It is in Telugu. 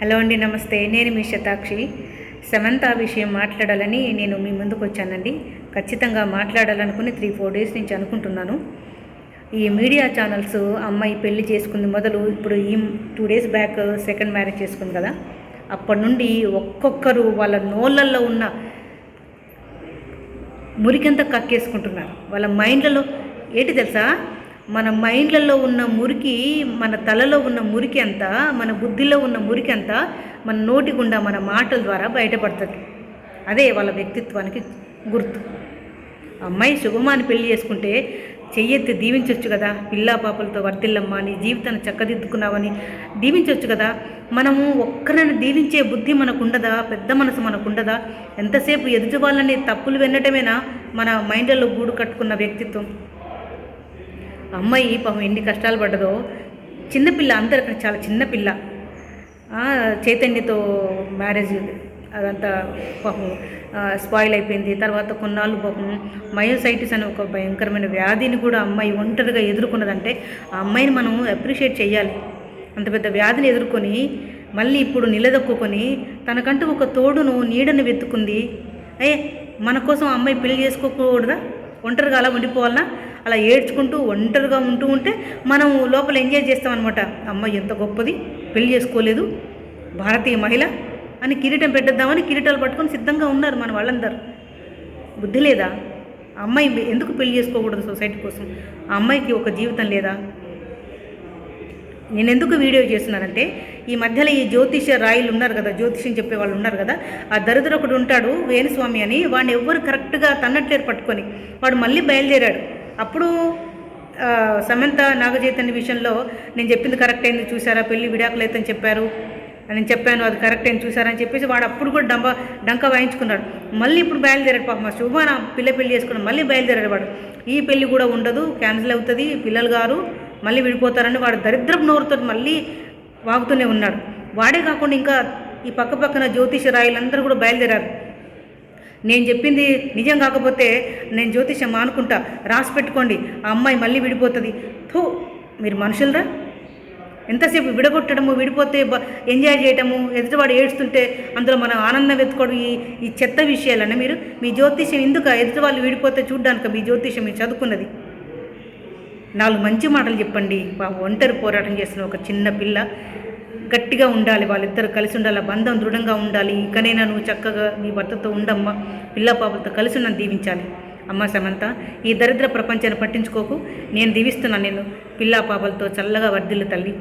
హలో అండి నమస్తే. నేను మీ శతాక్షి. సమంత విషయం మాట్లాడాలని నేను మీ ముందుకు వచ్చానండి. ఖచ్చితంగా మాట్లాడాలనుకుని త్రీ ఫోర్ డేస్ నుంచి అనుకుంటున్నాను. ఈ మీడియా ఛానల్స్ అమ్మాయి పెళ్ళి చేసుకుంది మొదలు ఇప్పుడు ఈ two days back second marriage చేసుకుంది కదా. అప్పటి నుండి ఒక్కొక్కరు వాళ్ళ నోళ్ళల్లో ఉన్న మురికంతా కక్కేసుకుంటున్నారు. వాళ్ళ మైండ్లలో ఏంటి తెలుసా? మన మైండ్లలో ఉన్న మురికి మన తలలో ఉన్న మురికి అంతా మన బుద్ధిలో ఉన్న మురికి అంతా మన నోటి గుండా మన మాటల ద్వారా బయటపడుతుంది. అదే వాళ్ళ వ్యక్తిత్వానికి గుర్తు. అమ్మాయి శుభమాని పెళ్ళి చేసుకుంటే చెయ్యెత్తి దీవించవచ్చు కదా. పిల్లా పాపలతో వర్తిల్లమ్మా నీ జీవితాన్ని చక్కదిద్దుకున్నావని దీవించవచ్చు కదా. మనము ఒక్కరిని దీవించే బుద్ధి మనకు ఉండదా పెద్ద మనసు మనకు ఉండదా ఎంతసేపు ఎదుటి వాళ్ళని తప్పులు వినటమేనా మన మైండ్లలో గూడు కట్టుకున్న వ్యక్తిత్వం? అమ్మాయి పాపం ఎన్ని కష్టాలు పడ్డదో. చిన్నపిల్ల అందరు అక్కడ చాలా చిన్నపిల్ల చైతన్యతో మ్యారేజ్ అదంతా పాపం స్పాయిల్ అయిపోయింది. తర్వాత కొన్నాళ్ళు పాపం మయోసైటిస్ అనే ఒక భయంకరమైన వ్యాధిని కూడా అమ్మాయి ఒంటరిగా ఎదుర్కొన్నదంటే ఆ అమ్మాయిని మనం అప్రిషియేట్ చేయాలి అంత పెద్ద వ్యాధిని ఎదుర్కొని మళ్ళీ ఇప్పుడు నిలదొక్కుని తనకంటూ ఒక తోడును నీడను వెతుకుంది ఏ మన కోసం అమ్మాయి పెళ్ళి చేసుకోకూడదా? ఒంటరిగా అలా ఉండిపోవాలన్నా అలా ఏడ్చుకుంటూ ఒంటరిగా ఉంటూ ఉంటే మనం లోపల ఎంజాయ్ చేస్తామన్నమాట. అమ్మాయి ఎంత గొప్పది పెళ్ళి చేసుకోలేదు భారతీయ మహిళ అని కిరీటం పెట్టేద్దామని కిరీటాలు పట్టుకొని సిద్ధంగా ఉన్నారు మన వాళ్ళందరూ. బుద్ధి లేదా? అమ్మాయి ఎందుకు పెళ్ళి చేసుకోకూడదు సొసైటీ కోసం? ఆ అమ్మాయికి ఒక జీవితం లేదా? నేను ఎందుకు వీడియో చేస్తున్నానంటే ఈ మధ్యలో ఈ జ్యోతిష రాయులు ఉన్నారు కదా జ్యోతిషం చెప్పే వాళ్ళు ఉన్నారు కదా ఆ దరిద్రొకడు ఉంటాడు వేణుస్వామి అని వాడిని ఎవ్వరు కరెక్ట్గా తన్నట్లేరు పట్టుకొని వాడు మళ్ళీ బయలుదేరాడు. అప్పుడు సమంత నాగచైతన్య విషయంలో నేను చెప్పింది కరెక్ట్ అయింది చూసారా పెళ్ళి విడాకులు చెప్పారు. నేను చెప్పాను అది కరెక్ట్ అయింది చూసారని చెప్పేసి వాడు అప్పుడు కూడా డంబ డంక వాయించుకున్నాడు. మళ్ళీ ఇప్పుడు బయలుదేరాడు పాప మా శుభాన పిల్ల పెళ్ళి చేసుకున్నాడు మళ్ళీ బయలుదేరాడు వాడు. ఈ పెళ్ళి కూడా ఉండదు క్యాన్సిల్ అవుతుంది పిల్లలు గారు మళ్ళీ విడిపోతారని వాడు దరిద్రపు నోరుతో మళ్ళీ వాగుతూనే ఉన్నాడు. వాడే కాకుండా ఇంకా ఈ పక్క పక్కన జ్యోతిష కూడా బయలుదేరారు. నేను చెప్పింది నిజం కాకపోతే నేను జ్యోతిషం మానుకుంటా రాసి పెట్టుకోండి. ఆ అమ్మాయి మళ్ళీ విడిపోతుంది. థూ మీరు మనుషులరా? ఎంతసేపు విడగొట్టడము విడిపోతే ఎంజాయ్ చేయటము ఎదుటివాడు ఏడుస్తుంటే అందులో మనం ఆనందం వెతుకోవడం ఈ ఈ చెత్త విషయాలన్నీ మీరు మీ జ్యోతిషం ఎందుకు? ఎదుటి వాళ్ళు విడిపోతే చూడ్డానికి మీ జ్యోతిషం మీరు చదువుకున్నది. నాలుగు మంచి మాటలు చెప్పండి. బాబు ఒంటరి పోరాటం చేసిన ఒక చిన్న పిల్ల గట్టిగా ఉండాలి. వాళ్ళిద్దరు కలిసి ఉండాలి. బంధం దృఢంగా ఉండాలి. ఇకనైనా నువ్వు చక్కగా నీ భర్తతో ఉండమ్మా. పిల్ల పాపలతో కలిసి నన్ను దీవించాలి. అమ్మ సమంత ఈ దరిద్ర ప్రపంచాన్ని పట్టించుకోకు. నేను దీవిస్తున్నాను నేను. పిల్ల పాపలతో చల్లగా వర్ధిల్లు తల్లి.